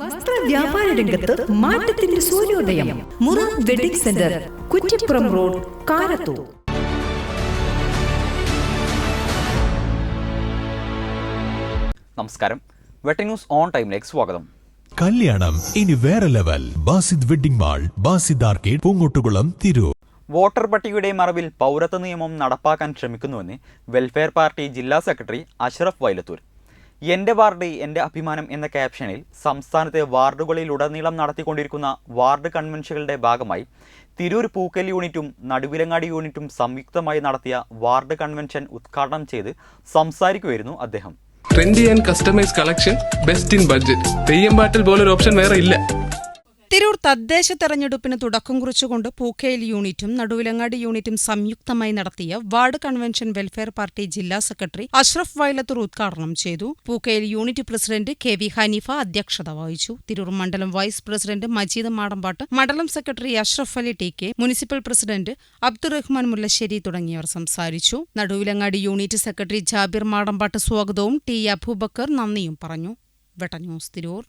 വസ്ത്ര വ്യാപാര രംഗത്ത് മാറ്റത്തിന്റെ സൂര്യോദയം. മുറ wedding centre Kuttippuram road Karathur. നമസ്കാരം. വെട്ടിംഗ് ന്യൂസ് ഓൺ ടൈമിലേക്ക് സ്വാഗതം. കല്യാണം ഇനി വേറെ level. Basid wedding mall Basid arcade Poongottukulam Tirur. Voter പട്ടികയുടെ മറവിൽ പൗരത്വ നിയമം നടപ്പാക്കാൻ ശ്രമിക്കുന്നുവെന്ന് വെൽഫെയർ പാർട്ടി ജില്ലാ സെക്രട്ടറി അഷ്റഫ് വൈലത്തൂർ. എന്റെ വാർഡ് എന്റെ അഭിമാനം എന്ന ക്യാപ്ഷനിൽ സംസ്ഥാനത്തെ വാർഡുകളിൽ ഉടനീളം നടത്തിക്കൊണ്ടിരിക്കുന്ന വാർഡ് കൺവെൻഷനുകളുടെ ഭാഗമായി തിരൂർ പൂക്കൽ യൂണിറ്റും നടുവിലങ്ങാടി യൂണിറ്റും സംയുക്തമായി നടത്തിയ വാർഡ് കൺവെൻഷൻ ഉദ്ഘാടനം ചെയ്ത് സംസാരിക്കുമായിരുന്നു അദ്ദേഹം. Trendy and customise collection best in budget Theyyam പാട്ടിൽ പോലൊരു ഓപ്ഷൻ വേറെ ഇല്ല. തിരൂർ തദ്ദേശ തെരഞ്ഞെടുപ്പിന് തുടക്കം കുറിച്ചുകൊണ്ട് പൂക്കേൽ യൂണിറ്റും നടുവിലങ്ങാടി യൂണിറ്റും സംയുക്തമായി നടത്തിയ വാർഡ് കൺവെൻഷൻ വെൽഫെയർ പാർട്ടി ജില്ലാ സെക്രട്ടറി അഷ്റഫ് വൈലത്തൂർ ഉദ്ഘാടനം ചെയ്തു. Pookkel unit president K V Haneefa അധ്യക്ഷത വഹിച്ചു. തിരൂർ മണ്ഡലം വൈസ് പ്രസിഡന്റ് മജീദ് മാടമ്പാട്ട് മണ്ഡലം secretary Ashraf Ali T K municipal president Abdurahman Mullassery തുടങ്ങിയവർ സംസാരിച്ചു. നടുവിലങ്ങാടി യൂണിറ്റ് സെക്രട്ടറി ജാബിർ മാടമ്പാട്ട് സ്വാഗതവും ടി അബൂബക്കർ നന്ദിയും പറഞ്ഞു. വെട്ട ന്യൂസ് തിരൂർ.